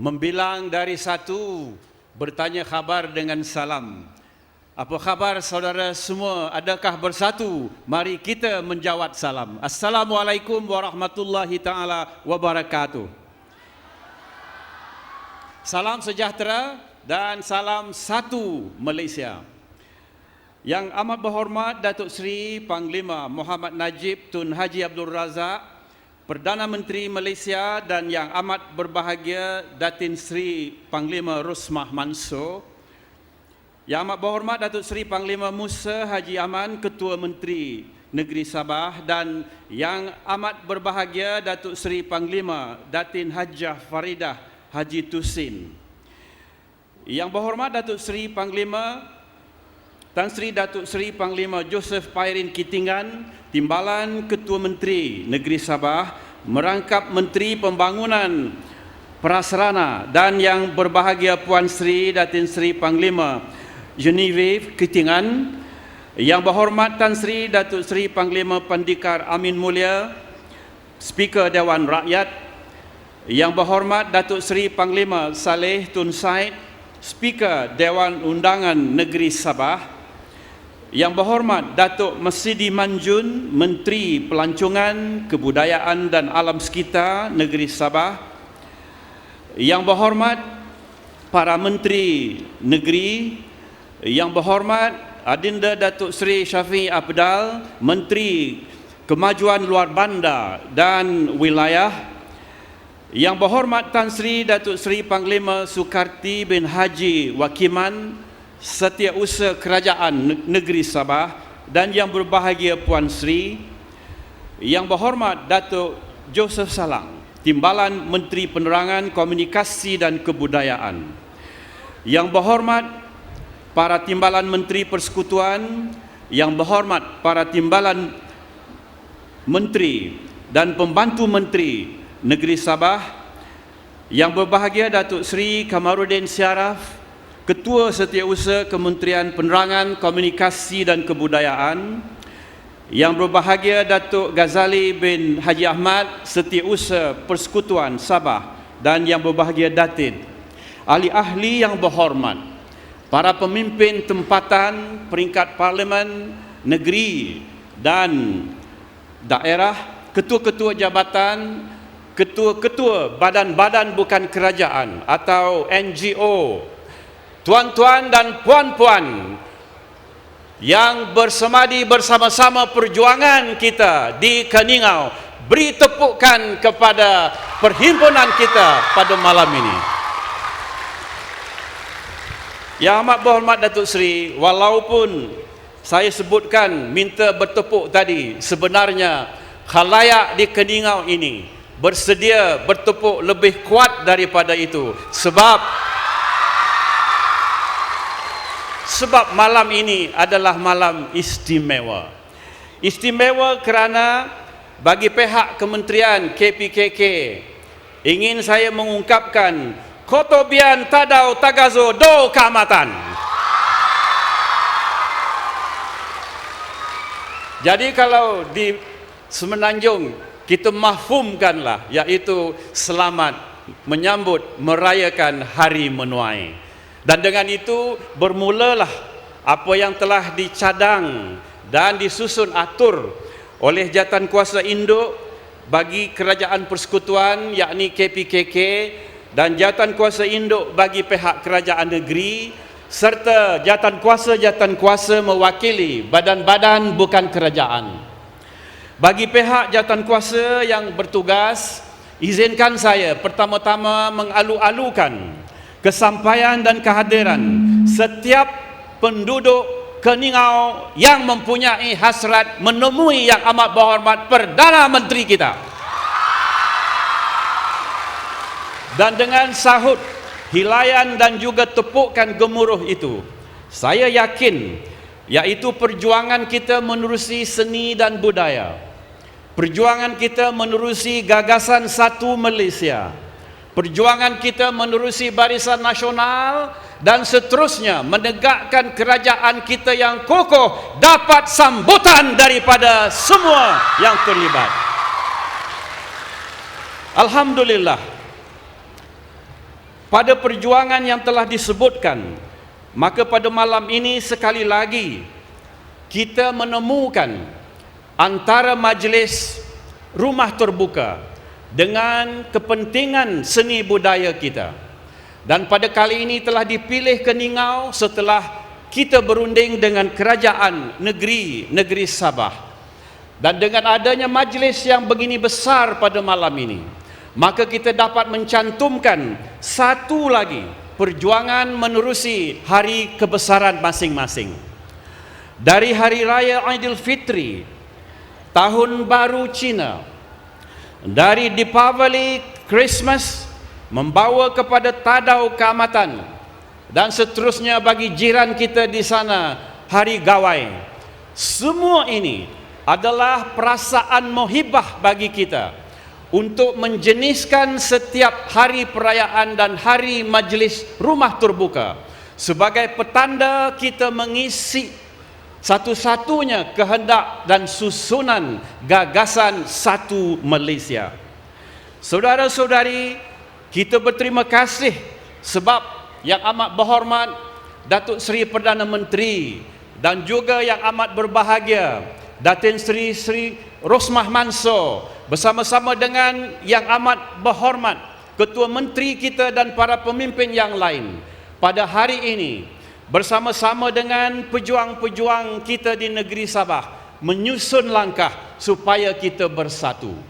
Membilang dari satu, bertanya khabar dengan salam. Apa khabar saudara semua? Adakah bersatu? Mari kita menjawab salam. Assalamualaikum warahmatullahi taala wabarakatuh. Salam sejahtera dan salam satu Malaysia. Yang amat berhormat Datuk Seri Panglima Muhammad Najib Tun Haji Abdul Razak, Perdana Menteri Malaysia dan yang amat berbahagia Datin Seri Panglima Rusmah Mansur, yang amat berhormat Datuk Seri Panglima Musa Haji Aman, Ketua Menteri Negeri Sabah dan yang amat berbahagia Datuk Seri Panglima Datin Hajah Faridah Haji Tusin. Yang berhormat Datuk Seri Panglima Tan Sri Datuk Seri Panglima Joseph Pairin Kitingan, Timbalan Ketua Menteri Negeri Sabah, merangkap Menteri Pembangunan Prasarana dan yang berbahagia Puan Sri Datin Sri Panglima Genevieve Ketingan yang berhormat Tan Sri Datuk Sri Panglima Pandikar Amin Mulia Speaker Dewan Rakyat yang berhormat Datuk Sri Panglima Saleh Tun Said Speaker Dewan Undangan Negeri Sabah yang berhormat Datuk Masidi Manjun Menteri Pelancongan Kebudayaan dan Alam Sekitar Negeri Sabah. Yang berhormat para menteri negeri yang berhormat Adinda Datuk Seri Syafiq Abdal, Menteri Kemajuan Luar Bandar dan Wilayah, yang berhormat Tan Sri Datuk Seri Panglima Sukarti bin Haji Wakiman, Setiausaha Kerajaan Negeri Sabah dan yang berbahagia Puan Sri, yang berhormat Datuk Joseph Salang, Timbalan Menteri Penerangan, Komunikasi dan Kebudayaan, yang berhormat para timbalan menteri persekutuan yang berhormat para timbalan menteri dan pembantu menteri negeri Sabah yang berbahagia Datuk Seri Kamarudin Syaraf Ketua Setiausaha Kementerian Penerangan Komunikasi dan Kebudayaan yang berbahagia Datuk Ghazali bin Haji Ahmad Setiausaha Persekutuan Sabah dan yang berbahagia Datin ahli-ahli yang berhormat para pemimpin tempatan peringkat parlimen negeri dan daerah, ketua-ketua jabatan, ketua-ketua badan-badan bukan kerajaan atau NGO, tuan-tuan dan puan-puan yang bersemadi bersama-sama perjuangan kita di Keningau, beri tepukan kepada perhimpunan kita pada malam ini. Yang amat berhormat Datuk Seri, walaupun saya sebutkan minta bertepuk tadi, sebenarnya khalayak di Keningau ini bersedia bertepuk lebih kuat daripada itu. Sebab sebab malam ini adalah malam istimewa. Istimewa kerana bagi pihak Kementerian KPKK ingin saya mengungkapkan Kotobian Tadau Tagazo Do Kamatan. Jadi kalau di Semenanjung kita mahfumkanlah iaitu selamat menyambut merayakan hari menuai. Dan dengan itu bermulalah apa yang telah dicadang dan disusun atur oleh jatan kuasa induk bagi kerajaan persekutuan yakni KPKK dan jatan kuasa induk bagi pihak kerajaan negeri serta jatan kuasa-jatan kuasa mewakili badan-badan bukan kerajaan. Bagi pihak jatan kuasa yang bertugas, izinkan saya pertama-tama mengalu-alukan kesampaian dan kehadiran setiap penduduk Keningau yang mempunyai hasrat menemui yang amat berhormat Perdana Menteri kita. dan dengan sahut hilayan dan juga tepukan gemuruh itu saya yakin yaitu perjuangan kita menerusi seni dan budaya perjuangan kita menerusi gagasan satu Malaysia perjuangan kita menerusi barisan nasional dan seterusnya menegakkan kerajaan kita yang kokoh dapat sambutan daripada semua yang terlibat. Alhamdulillah pada perjuangan yang telah disebutkan, maka pada malam ini sekali lagi kita menemukan antara majlis rumah terbuka dengan kepentingan seni budaya kita. Dan pada kali ini telah dipilih ke Ningau setelah kita berunding dengan kerajaan negeri negeri Sabah. Dan dengan adanya majlis yang begini besar pada malam ini, maka kita dapat mencantumkan satu lagi perjuangan menerusi hari kebesaran masing-masing. Dari hari raya Aidilfitri, tahun baru Cina, dari Deepavali Christmas membawa kepada Tadau Keamatan dan seterusnya bagi jiran kita di sana hari Gawai. Semua ini adalah perasaan mohibah bagi kita untuk menjeniskan setiap hari perayaan dan hari majlis rumah terbuka sebagai petanda kita mengisi satu-satunya kehendak dan susunan gagasan satu Malaysia. Saudara-saudari, kita berterima kasih sebab yang amat berhormat Datuk Seri Perdana Menteri dan juga yang amat berbahagia Datin Seri Seri Rosmah Mansor bersama-sama dengan yang amat berhormat Ketua Menteri kita dan para pemimpin yang lain pada hari ini bersama-sama dengan pejuang-pejuang kita di negeri Sabah menyusun langkah supaya kita bersatu.